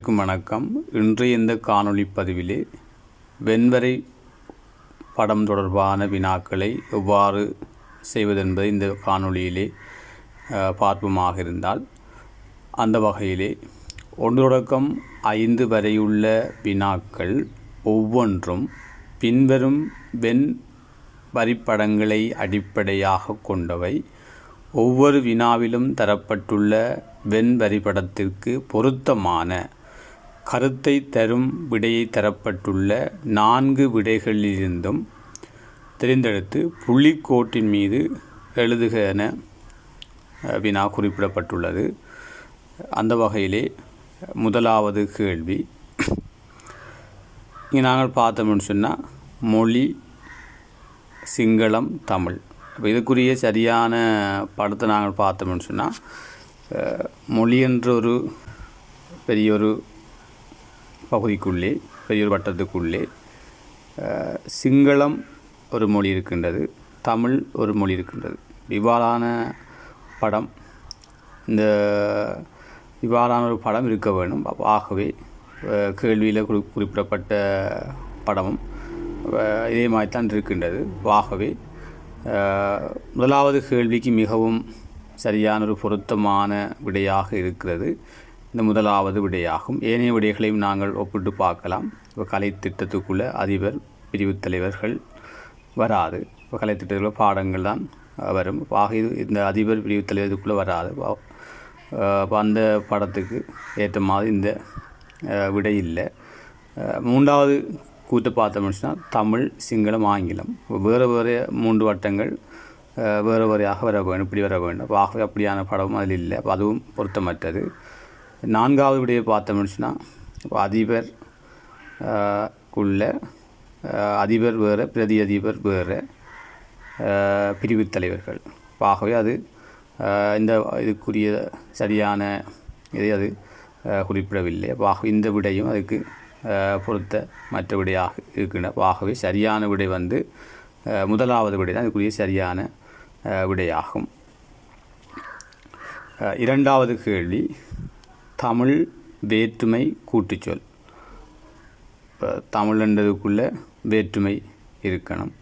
வணக்கம். இன்றைய இந்த காணொளி பதிவிலே வெண்வரை படம் தொடர்பான வினாக்களை எவ்வாறு செய்வதென்பதை இந்த காணொளியிலே அஹ், பார்ப்போமாக இருந்தால் அந்த வகையிலே ஒன்று தொடக்கம் ஐந்து வரையுள்ள வினாக்கள் ஒவ்வொன்றும் பின்வரும் வெண் வரிப்படங்களை அடிப்படையாக கொண்டவை. ஒவ்வொரு வினாவிலும் தரப்பட்டுள்ள வெண் வரிபடத்திற்கு பொருத்தமான கருத்தை தரும் விடையை தரப்பட்டுள்ள நான்கு விடைகளிலிருந்தும் தெரிந்தெடுத்து புள்ளிக்கோட்டின் மீது எழுதுக என வினா குறிப்பிடப்பட்டுள்ளது. அந்த வகையிலே முதலாவது கேள்வி. இங்கே நாங்கள் பார்த்தோம்னு சொன்னால் மொழி சிங்களம் தமிழ். அப்போ இதுக்குரிய சரியான படத்தை நாங்கள் பார்த்தோம்னு சொன்னால் மொழி என்ற ஒரு பெரிய ஒரு பகுதிக்குள்ளே பெரிய ஒரு வட்டத்துக்குள்ளே சிங்களம் ஒரு மொழி இருக்கின்றது தமிழ் ஒரு மொழி இருக்கின்றது. இவ்வாறான படம் இந்த இவ்வாறான ஒரு படம் இருக்க வேண்டும். ஆகவே கேள்வியில் குறி குறிப்பிடப்பட்ட படமும் இதே மாதிரி தான் இருக்கின்றது. ஆகவே முதலாவது கேள்விக்கு மிகவும் சரியான ஒரு பொருத்தமான விடையாக இருக்கிறது. இந்த முதலாவது விடையாகும். ஏனைய விடைகளையும் நாங்கள் ஒப்பிட்டு பார்க்கலாம். இப்போ கலை திட்டத்துக்குள்ளே அதிபர் பிரிவு தலைவர்கள் வராது. இப்போ கலை திட்டத்தில் பாடங்கள் தான் வரும். ஆக இது இந்த அதிபர் பிரிவு தலைவர் இதுக்குள்ளே வராது அப்ப, அந்த படத்துக்கு ஏற்ற மாதிரி இந்த விடை இல்லை. மூன்றாவது கூட்டு பார்த்தோம்னு தமிழ் சிங்களம் ஆங்கிலம். வேறு வேறு மூன்று வட்டங்கள் வேறு வேறையாக வர வேண்டும் இப்படி வர வேண்டும். ஆகவே அப்படியான படமும் அதில் இல்லை. அப்ப அதுவும் பொருத்தமற்றது. நான்காவது விடையை பார்த்தோம்னு சொன்னால் இப்போ அதிபர் குள்ள அதிபர் வேறு பிரதி அதிபர் வேறு பிரிவு பிரிவுத் தலைவர்கள். அப்ப ஆகவே அது இந்த இதுக்குரிய சரியான இதை அது குறிப்பிடவில்லை. அப்ப ஆகவே இந்த விடையும் அதுக்கு பொருத்த மற்ற விடையாக இருக்கின்ற அப்ப ஆகவே சரியான விடை வந்து முதலாவது விடை தான். அதுக்குரிய சரியான விடையாகும். இரண்டாவது கேள்வி தமிழ் வேற்றுமை கூட்டுச்சொல். இப்போ தமிழ்ன்றதுக்குள்ளே வேற்றுமை இருக்கணும்.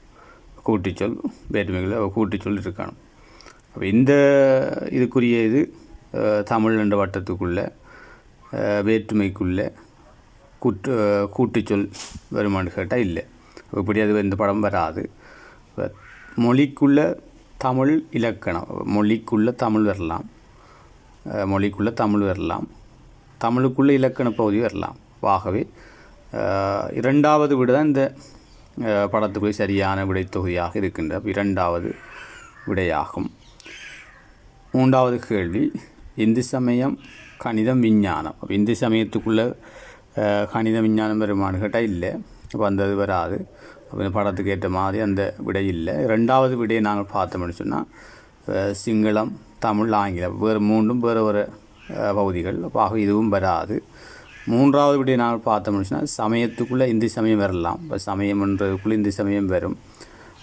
கூட்டுச்சொல் வேற்றுமைக்குள்ள கூட்டுச்சொல் இருக்கணும். அப்போ இந்த இதுக்குரிய இது தமிழ் என்ற வட்டத்துக்குள்ளே வேற்றுமைக்குள்ளே கூட்டு கூட்டுச்சொல் வருமானு கேட்டால் இல்லை. இப்படி அது இந்த படம் வராது. மொழிக்குள்ள தமிழ் இலக்கணம் மொழிக்குள்ளே தமிழ் வரலாம். மொழிக்குள்ளே தமிழ் வரலாம். தமிழுக்குள்ள இலக்கண பகுதி வரலாம். ஆகவே இரண்டாவது விட தான் இந்த அஹ், படத்துக்குரிய சரியான விடைத்தொகுதியாக இருக்கின்ற இரண்டாவது விடையாகும். மூன்றாவது கேள்வி இந்து சமயம் கணிதம் விஞ்ஞானம். அப்போ இந்து சமயத்துக்குள்ளே கணித விஞ்ஞானம் வருமானு கேட்டால் இல்லை. அப்போ அந்த இது வராது. அப்போ இந்த படத்துக்கு ஏற்ற மாதிரி அந்த விடை இல்லை. ரெண்டாவது விடையை நாங்கள் பார்த்தோம்னு சொன்னால் சிங்களம் தமிழ் ஆங்கிலம். வேறு மூன்றும் வேறு வேறு பகுதிகள். அப்போ ஆக இதுவும் வராது. மூன்றாவது விடையை நாள் பார்த்தோம்னு சொன்னால் சமயத்துக்குள்ளே இந்தி சமயம் வரலாம். இப்போ சமயம்ன்றதுக்குள்ளே இந்தி சமயம் வரும்.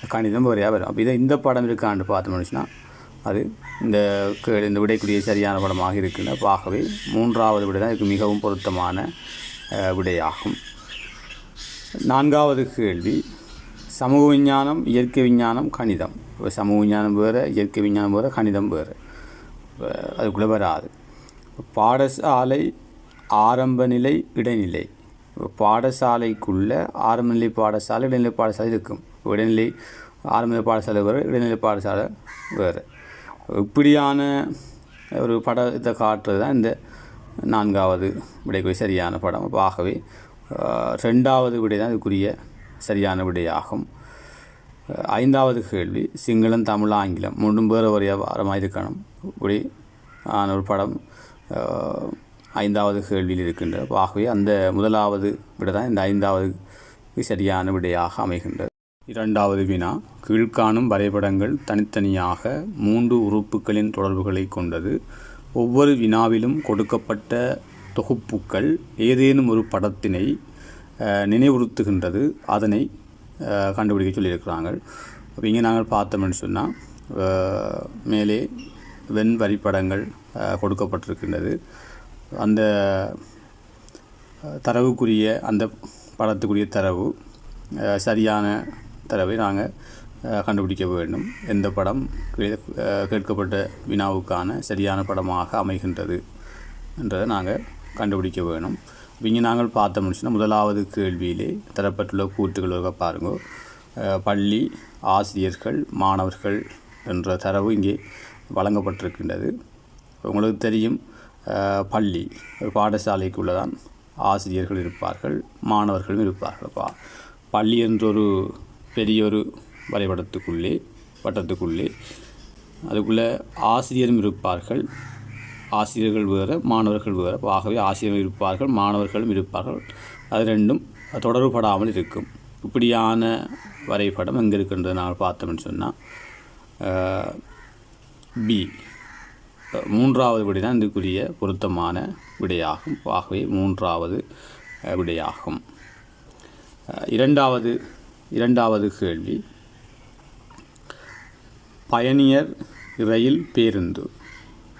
கணிதம் வரையாக வரும். அப்போ இதை இந்த படம் இருக்கான்னு பார்த்தோம்னு சொன்னால் அது இந்த கே- இந்த விடைக்குரிய சரியான படமாக இருக்குன்னு அப்ப ஆகவே மூன்றாவது விடை தான் இதுக்கு மிகவும் பொருத்தமான விடையாகும். நான்காவது கேள்வி சமூக விஞ்ஞானம் இயற்கை விஞ்ஞானம் கணிதம். இப்போ சமூக விஞ்ஞானம் வேறு இயற்கை விஞ்ஞானம் வேறு கணிதம் வேறு. அதுக்குள்ளே வராது. பாடசாலை ஆரம்பநிலை இடைநிலை. பாடசாலைக்குள்ளே பாடசாலைக்குள்ள பாடசாலை இடைநிலை பாடசாலை இருக்கும். இடைநிலை ஆரம்பநிலை பாடசாலை வேறு இடைநிலை பாடசாலை வேறு. இப்படியான ஒரு படத்தை காட்டுறது தான் இந்த நான்காவது விடைக்குரிய சரியான படம். அப்போ ஆகவே ரெண்டாவது விடை தான் இதுக்குரிய சரியான விடையாகும். ஐந்தாவது கேள்வி சிங்களம் தமிழ் ஆங்கிலம் மூன்றும் வேறு ஒரு வாரமாக இருக்கணும் இப்படி ஆன ஒரு படம். ஐந்தாவது கேள்வியில் இருக்கின்றது ஆகவே அந்த முதலாவது விட தான் இந்த ஐந்தாவது சரியான விடையாக அமைகின்றது. இரண்டாவது வினா கீழ்காணும் வரைபடங்கள் தனித்தனியாக மூன்று உறுப்புகளின் தொடர்புகளை கொண்டது. ஒவ்வொரு வினாவிலும் கொடுக்கப்பட்ட தொகுப்புக்கள் ஏதேனும் ஒரு படத்தினை நினைவுறுத்துகின்றது. அதனை கண்டுபிடிக்க சொல்லியிருக்கிறாங்க அப்போ இங்கே நாங்கள் பார்த்தோம்னு சொன்னால் மேலே வெண் வரிப்படங்கள் கொடுக்கப்பட்டிருக்கின்றது. அந்த தரவுக்குரிய அந்த படத்துக்குரிய தரவு சரியான தரவை நாங்கள் கண்டுபிடிக்க வேண்டும். எந்த படம் கேட்கப்பட்ட வினாவுக்கான சரியான படமாக அமைகின்றது என்றதை நாங்கள் கண்டுபிடிக்க வேணும். இங்கே நாங்கள் பார்த்த முடிச்சுன்னா முதலாவது கேள்வியிலே தரப்பட்டுள்ள கூற்றுகள் பாருங்க. பள்ளி ஆசிரியர்கள் மாணவர்கள் என்ற தரவு இங்கே வழங்கப்பட்டிருக்கின்றது. உங்களுக்கு தெரியும் பள்ளி பாடசாலைக்குள்ளே தான் ஆசிரியர்கள் இருப்பார்கள் மாணவர்களும் இருப்பார்கள் பா பள்ளி என்ற ஒரு பெரிய ஒரு வரைபடத்துக்குள்ளே வட்டத்துக்குள்ளே அதுக்குள்ளே ஆசிரியரும் இருப்பார்கள். ஆசிரியர்கள் வேறு மாணவர்கள் வேறு. ஆகவே ஆசிரியர்கள் இருப்பார்கள் மாணவர்களும் இருப்பார்கள். அது ரெண்டும் தொடர்புபடாமல் இருக்கும். இப்படியான வரைபடம் எங்கே இருக்கின்றது நாங்கள் பார்த்தோம்னு சொன்னால் பி. மூன்றாவது விடை தான் இதுக்குரிய பொருத்தமான விடையாகும். ஆகவே மூன்றாவது விடையாகும். இரண்டாவது இரண்டாவது கேள்வி. பயணியர் ரயில் பேருந்து.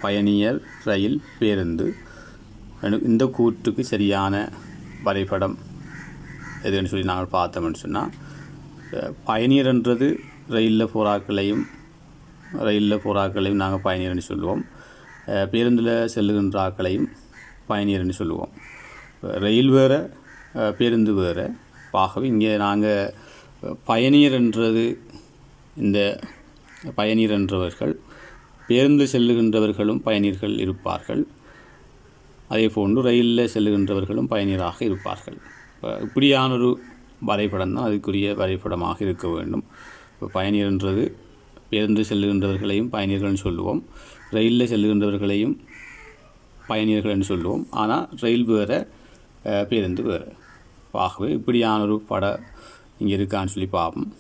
பயணியர் ரயில் பேருந்து. இந்த கூற்றுக்கு சரியான வரைபடம் எதுன்னு சொல்லி நாங்கள் பார்த்தோம்னு சொன்னால் பயணியர்ன்றது ரயிலில் போராக்களையும் ரயிலில் போராக்களையும் நாங்கள் பயணியர்னு சொல்லுவோம். பேருந்தில் செல்லுகின்ற ஆக்களையும் பயணியர்னு சொல்லுவோம். ரயில் வேறு பேருந்து வேறு. ஆகவே இங்கே நாங்கள் பயணியர் என்றது இந்த பயணியர் என்றவர்கள் பேருந்து செல்லுகின்றவர்களும் பயணியர்கள் இருப்பார்கள். அதே போன்று ரயிலில் செல்லுகின்றவர்களும் பயணியராக இருப்பார்கள். இப்ப இப்படியான ஒரு வரைபடம் தான் அதுக்குரிய வரைபடமாக இருக்க வேண்டும். இப்போ பயணியர்ன்றது பேருந்து செல்லுகின்றவர்களையும் பயணியர்கள்னு சொல்லுவோம். ரயிலில் செல்கின்றவர்களையும் பயணியர்கள் என்று சொல்லுவோம். ஆனால் ரயில் வேறு பேருந்து வேறு. ஆகவே இப்படியான ஒரு படம் இங்கே இருக்கான்னு சொல்லி பார்ப்போம்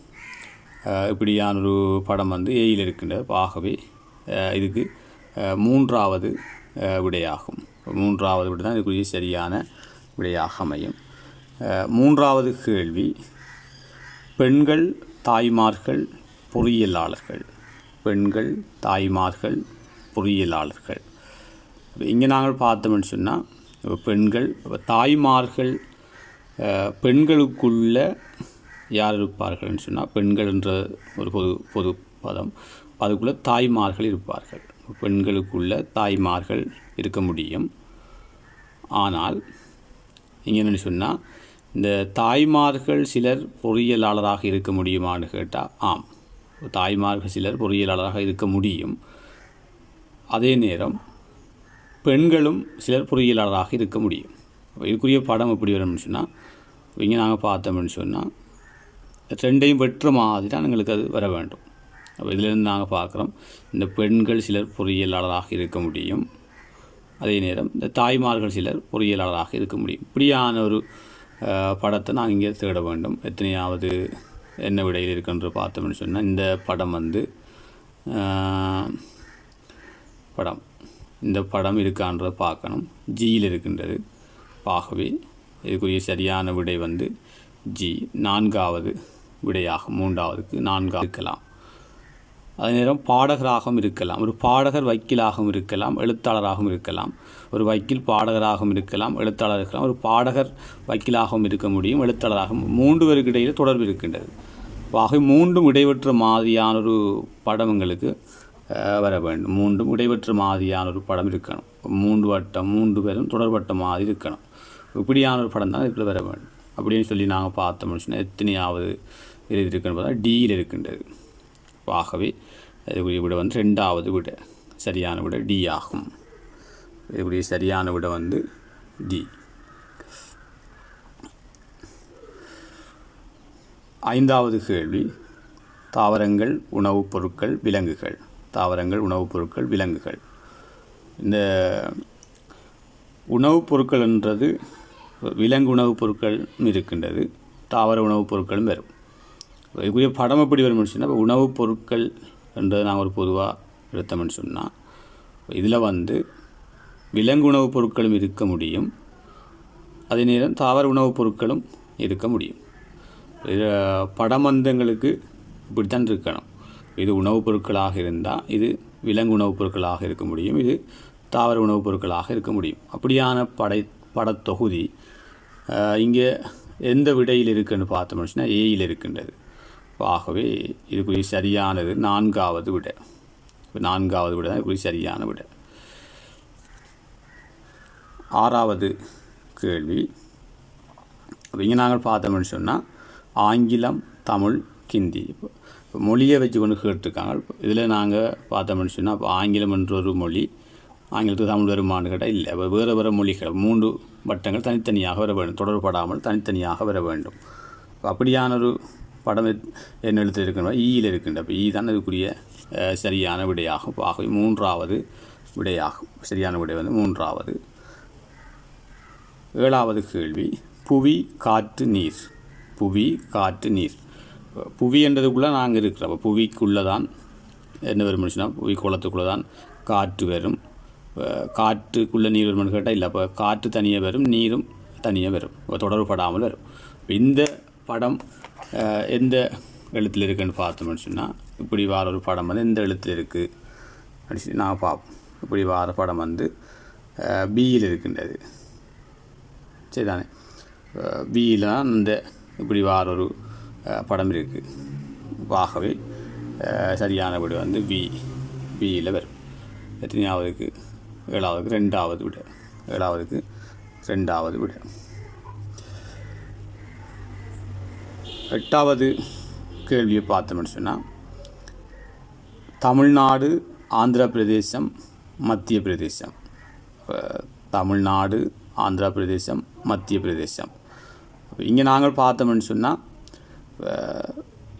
இப்படியான ஒரு படம் வந்து ஏயில் இருக்கின்றது. ஆகவே இதுக்கு மூன்றாவது விடையாகும். மூன்றாவது விடை தான் இதுக்குரிய சரியான விடையாக அமையும். மூன்றாவது கேள்வி பெண்கள் தாய்மார்கள் பொறியியலாளர்கள். பெண்கள் தாய்மார்கள் பொறியியலாளர்கள். இங்கே நாங்கள் பார்த்தோம்னு சொன்னால் பெண்கள் தாய்மார்கள் பெண்களுக்குள்ள யார் இருப்பார்கள்னு சொன்னால் பெண்கள் என்ற ஒரு பொது பொது பதம். அதுக்குள்ளே தாய்மார்கள் இருப்பார்கள். பெண்களுக்குள்ள தாய்மார்கள் இருக்க முடியும். ஆனால் இங்கே என்னென்னு சொன்னால் இந்த தாய்மார்கள் சிலர் பொறியியலாளராக இருக்க முடியுமான்னு கேட்டால் ஆம். தாய்மார்கள் சிலர் பொறியியலாளராக இருக்க முடியும். அதே நேரம் பெண்களும் சிலர் பொறியியலாளராக இருக்க முடியும். அப்போ இதுக்குரிய படம் எப்படி வரும்னு சொன்னால் இங்கே நாங்கள் பார்த்தோம்னு சொன்னால் ரெண்டையும் வெற்ற மாதிரி தான் எங்களுக்கு அது வர வேண்டும். அப்போ இதிலிருந்து நாங்கள் பார்க்குறோம் இந்த பெண்கள் சிலர் பொறியியலாளராக இருக்க முடியும். அதே நேரம் இந்த தாய்மார்கள் சிலர் பொறியியலாளராக இருக்க முடியும். இப்படியான ஒரு படத்தை நாங்கள் இங்கே தேட வேண்டும். எத்தனையாவது என்ன விடையில் இருக்குன்ற பார்த்தோம்னு சொன்னால் இந்த படம் வந்து படம். இந்த படம் இருக்கான்றதை பார்க்கணும். ஜியில் இருக்கின்றது. ஆகவே இதுக்குரிய சரியான விடை வந்து ஜி நான்காவது விடையாகும். மூன்றாவதுக்கு நான்காவது இருக்கலாம். அதே நேரம் பாடகராகவும் இருக்கலாம். ஒரு பாடகர் வக்கீலாகவும் இருக்கலாம். எழுத்தாளராகவும் இருக்கலாம். ஒரு வக்கீல் பாடகராகவும் இருக்கலாம். எழுத்தாளர் இருக்கலாம். ஒரு பாடகர் வக்கீலாகவும் இருக்க முடியும். எழுத்தாளராகவும் மூன்று பேருக்கு இடையில் தொடர்பு இருக்கின்றது. ஆகவே மூன்றும் இடைவெற்ற மாதிரியான ஒரு படம் எங்களுக்கு வர வேண்டும். மூன்றும் இடைவற்று மாதிரியான ஒரு படம் இருக்கணும். மூன்று வட்டம் மூன்று பேரும் தொடர்பட்ட மாதிரி இருக்கணும். இப்படியான ஒரு படம் தான் இதில் வர வேண்டும். அப்படின்னு சொல்லி நாங்கள் பார்த்தோம்னு சொன்னால் எத்தனையாவது இது இருக்குன்னு பார்த்தா டியில் இருக்கின்றது. ஆகவே இதுக்குரிய விட வந்து ரெண்டாவது விட. சரியான விட டி ஆகும். இதுக்குரிய சரியான விட வந்து டி. ஐந்தாவது கேள்வி தாவரங்கள் உணவுப் பொருட்கள் விலங்குகள். தாவரங்கள் உணவுப் பொருட்கள் விலங்குகள். இந்த உணவுப் பொருட்கள்ன்றது விலங்கு உணவுப் பொருட்களும் இருக்கின்றது தாவர உணவுப் பொருட்களும் வரும். இதுக்குரிய படம் எப்படி வரும்னு சொன்னால் இப்போ உணவுப் பொருட்கள் என்றது நாங்கள் ஒரு பொதுவாக எடுத்தோம்னு சொன்னால் இதில் வந்து விலங்கு உணவுப் பொருட்களும் இருக்க முடியும் அதே நேரம் தாவர உணவுப் பொருட்களும் இருக்க முடியும். இது படம் வந்தங்களுக்கு இப்படித்தான் இருக்கணும். இது உணவுப் பொருட்களாக இருந்தால் இது விலங்கு உணவுப் பொருட்களாக இருக்க முடியும் இது தாவர உணவுப் பொருட்களாக இருக்க முடியும். அப்படியான படை படத்தொகுதி இங்கே எந்த விடையில் இருக்குன்னு பார்த்தோம்னு சொன்னால் ஏயில் இருக்கின்றது. ஆகவே இதுக்குரிய சரியானது நான்காவது விட. நான்காவது விட தான் இதுக்குரிய சரியான விட. ஆறாவது கேள்வி. இங்கே நாங்கள் பார்த்தோம்னு சொன்னால் ஆங்கிலம் தமிழ் ஹிந்தி இப்போ மொழியை வச்சு கொண்டு கேட்டிருக்காங்க. இதில் நாங்கள் பார்த்தோம்னு சொன்னால் இப்போ ஆங்கிலம் என்ற ஒரு மொழி ஆங்கிலத்துக்கு தமிழ் வருமானு கேட்டால் இல்லை. இப்போ வேறு வேறு மொழிகள் மூன்று வட்டங்கள் தனித்தனியாக வர வேண்டும். தொடர்படாமல் தனித்தனியாக வர வேண்டும். அப்படியான ஒரு படம் என்ன எழுத்தில் இருக்கின்ற ஈயில் இருக்கின்ற இப்போ ஈ தான் அதுக்குரிய சரியான விடையாகும். ஆகவே மூன்றாவது விடையாகும். சரியான விடை வந்து மூன்றாவது. ஏழாவது கேள்வி புவி காற்று நீர். புவி காற்று நீர். புவி என்றதுக்குள்ளே நாங்கள் இருக்கிறோம். அப்போ புவிக்குள்ளே தான் என்ன வரும் மனுஷனா புவி குளத்துக்குள்ளே தான் காற்று வரும். காற்றுக்குள்ளே நீர் வருமானு கேட்டால் இல்லை. அப்போ காற்று தனியாக வரும் நீரும் தனியாக வரும். தொடர்பு படாமல் வரும். இந்த படம் எந்த எழுத்தில் இருக்குன்னு பார்த்தோம்னு சொன்னால் இப்படி வார ஒரு படம் வந்து எந்த எழுத்தில் இருக்குது அப்படின்னு சொல்லி நான் பார்ப்போம். இப்படி வார படம் வந்து பியில் இருக்கின்றது. சரிதானே? பியில் தான் இந்த இப்படி வார ஒரு படம் இருக்குது ஆகவே சரியான விட வந்து பி வியில் வரும். எத்தனையாவதுக்கு? ஏழாவதுக்கு ரெண்டாவது விட. ஏழாவதுக்கு ரெண்டாவது விட. எட்டாவது கேள்வியை பார்த்தோம்னு சொன்னால் தமிழ்நாடு ஆந்திர பிரதேசம் மத்திய பிரதேசம் தமிழ்நாடு ஆந்திர பிரதேசம் மத்திய பிரதேசம் இங்கே நாங்கள் பார்த்தோம்னு சொன்னால்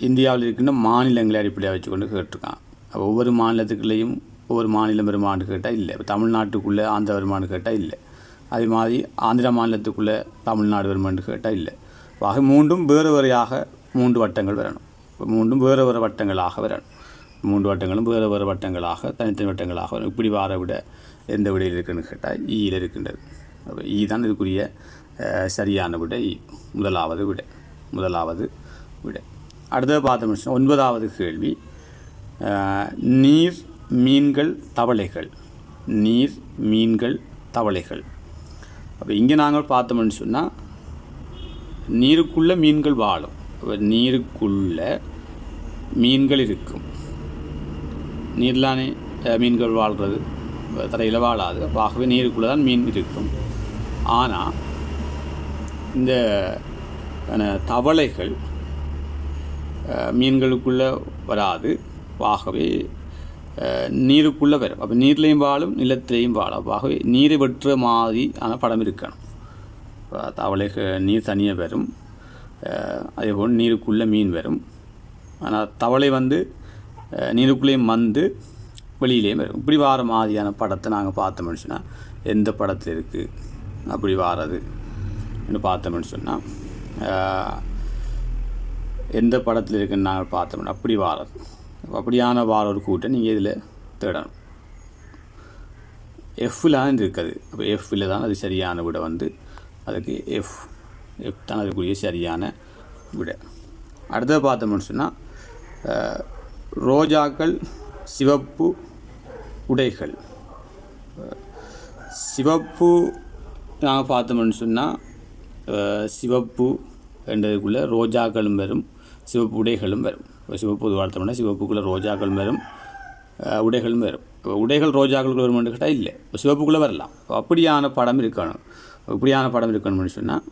இந்தியாவில் இருக்கின்ற மாநிலங்களை அடிப்படையாக வச்சுக்கொண்டு கேட்டிருக்கான். அப்போ ஒவ்வொரு மாநிலத்துக்குள்ளேயும் ஒவ்வொரு மாநிலம் வருமானு கேட்டால் இல்லை. இப்போ தமிழ்நாட்டுக்குள்ளே ஆந்திரா வருமானு கேட்டால் இல்லை. அதே மாதிரி ஆந்திரா மாநிலத்துக்குள்ளே தமிழ்நாடு வருமானு கேட்டால் இல்லை. ஆக மூன்றும் வேறு வேறையாக மூன்று வட்டங்கள் வரணும். மூன்றும் வேறு வேறு வட்டங்களாக வரணும். மூன்று வட்டங்களும் வேறு வேறு வட்டங்களாக தனித்தனி வட்டங்களாக வரும் இப்படி வார விட எந்த விடையில் இருக்குன்னு கேட்டால் e ஈயில் இருக்கின்றது. அப்போ ஈ தான் இதுக்குரிய சரியான விடை. முதலாவது விடை. முதலாவது விட அடுத்தது பார்த்தோம்னு ஒன்பதாவது கேள்வி. நீர் மீன்கள் தவளைகள். நீர் மீன்கள் தவளைகள். அப்போ இங்கே நாங்கள் பார்த்தோம்னு சொன்னால் நீருக்குள்ளே மீன்கள் வாழும். நீருக்குள்ளே நீருக்குள்ள மீன்கள் இருக்கும். நீர்லானே மீன்கள் வாழ்கிறது தரையில் வாழாது. அப்போ ஆகவே நீருக்குள்ளே தான் மீன் இருக்கும். ஆனால் இந்த தவளைகள் மீன்களுக்குள்ளே வராது. ஆகவே நீருக்குள்ளே வரும். அப்போ நீர்லேயும் வாழும் நிலத்திலையும் வாழும். ஆகவே நீரை வெட்டுற மாதிரியான படம் இருக்கணும். தவளை நீர் தனியாக வரும். அதேபோல் நீருக்குள்ளே மீன் வரும். ஆனால் தவளை வந்து நீருக்குள்ளேயும் வந்து வெளியிலேயும் வரும். இப்படி வார மாதிரியான படத்தை நாங்கள் பார்த்தோம்னு சொன்னால் எந்த படத்தில் இருக்குது அப்படி வாரது. பார்த்தோம்னு சொன்னால் எந்த படத்தில் இருக்குன்னு நாங்கள் பார்த்தோம்னா அப்படி வாரது. அப்படியான வார ஒரு கூட்டை நீங்கள் இதில் தேடணும். எஃப்பில் தான் இருக்குது. அப்போ எஃப்பில் தான் அது சரியான விட வந்து அதுக்கு எஃப் எஃப் தான் அதுக்குரிய சரியான விட. அடுத்தது பார்த்தோம்னு சொன்னால் ரோஜாக்கள் சிவப்பு உடைகள். சிவப்பு நாங்கள் பார்த்தோம்னு சொன்னால் சிவப்பு என்றதுக்குள்ளே ரோஜாக்களும் வரும். சிவப்பு உடைகளும் வரும். இப்போ சிவப்பு இது சிவப்புக்குள்ளே ரோஜாக்களும் வரும். உடைகளும் வரும். இப்போ உடைகள் ரோஜாக்கள் வருமானு கேட்டால் இல்லை. இப்போ சிவப்புக்குள்ளே வரலாம். இப்போ அப்படியான படம் இருக்கணும். இப்படியான படம் இருக்கணும்னு சொன்னால்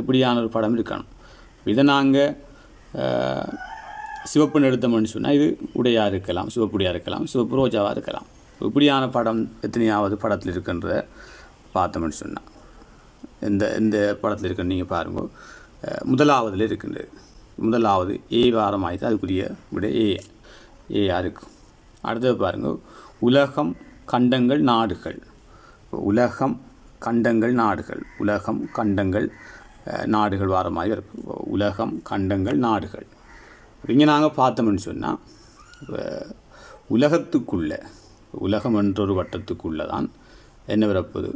இப்படியான ஒரு படம் இருக்கணும். இதை நாங்கள் சிவப்புன்னு எடுத்தோம்னு சொன்னால் இது உடையாக இருக்கலாம் சிவப்புடையாக இருக்கலாம் சிவப்பு ரோஜாவாக இருக்கலாம். இப்படியான படம் எத்தனையாவது படத்தில் இருக்குன்றத பார்த்தோம்னு சொன்னால் எந்த எந்த படத்தில் இருக்குன்னு நீங்கள் பாருங்க. முதலாவதில் முதலாவதுல இருக்கின்றது. முதலாவது ஏ வாரம் அதுக்குரிய விட ஏ ஏயாக இருக்கும் அடுத்தது பாருங்கள் உலகம் கண்டங்கள் நாடுகள். உலகம் கண்டங்கள் நாடுகள். உலகம் கண்டங்கள் நாடுகள் வாரமாக இருக்கும் உலகம் கண்டங்கள் நாடுகள். இங்கே நாங்கள் பார்த்தோம்னு சொன்னால் உலகத்துக்குள்ளே உலகம் என்ற ஒரு வட்டத்துக்குள்ளே தான் என்ன வரப்போகுது?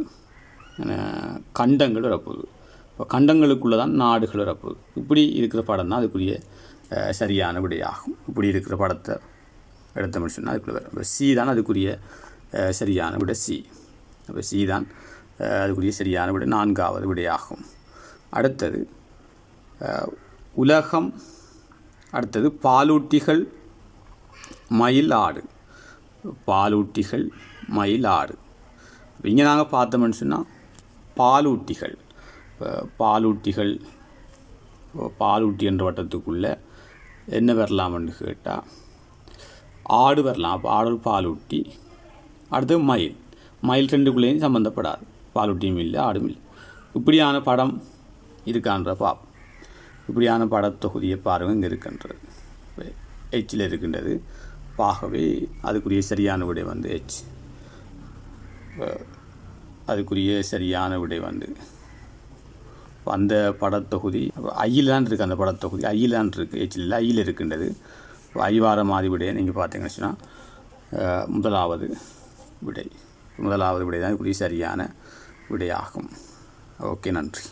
கண்டங்கள் வரப்போகுது. இப்போ கண்டங்களுக்குள்ளே தான் நாடுகள் இறப்பு இப்படி இருக்கிற படம் தான் அதுக்குரிய சரியான விடையாகும். இப்படி இருக்கிற படத்தை எடுத்தோம்னு சொன்னால் அதுக்குள்ளே வரும் இப்போ சி தான் அதுக்குரிய சரியான விட. சி. அப்போ சி தான் அதுக்குரிய சரியான விட. நான்காவது விடையாகும். அடுத்தது உலகம் அடுத்தது பாலூட்டிகள் மயில் ஆடு. பாலூட்டிகள் மயில் ஆடு. இங்கே நாங்கள் பார்த்தோம்னு சொன்னால் பாலூட்டிகள். பாலூட்டிகள் பாலூட்டி என்ற வட்டத்துக்குள்ளே என்ன வரலாம்னு கேட்டால் ஆடு வரலாம். அப்போ ஆடு பாலூட்டி அடுத்து மயில். மயில் ரெண்டுக்குள்ளேயும் சம்மந்தப்படாது பாலூட்டியும் இல்லை ஆடும் இல்லை. இப்படியான படம் இருக்கான்ற பாப். இப்படியான படத்தொகுதியை பாருங்கள் இங்கே இருக்கின்றது. எச்சில் இருக்கின்றது. ஆகவே அதுக்குரிய சரியான விடை வந்து எச் அதுக்குரிய சரியான விடை வந்து அந்த படத்தொகுதி ஐயிலான் இருக்குது அந்த படத்தொகுதி ஐயிலான் இருக்குது எச்சில் இல்லை ஐயில் இருக்கின்றது. ஐவார மாறி விடையை நீங்கள் பார்த்தீங்கன்னு சொன்னால் முதலாவது விடை. முதலாவது விடை தான் இப்படி சரியான விடையாகும். ஓகே நன்றி.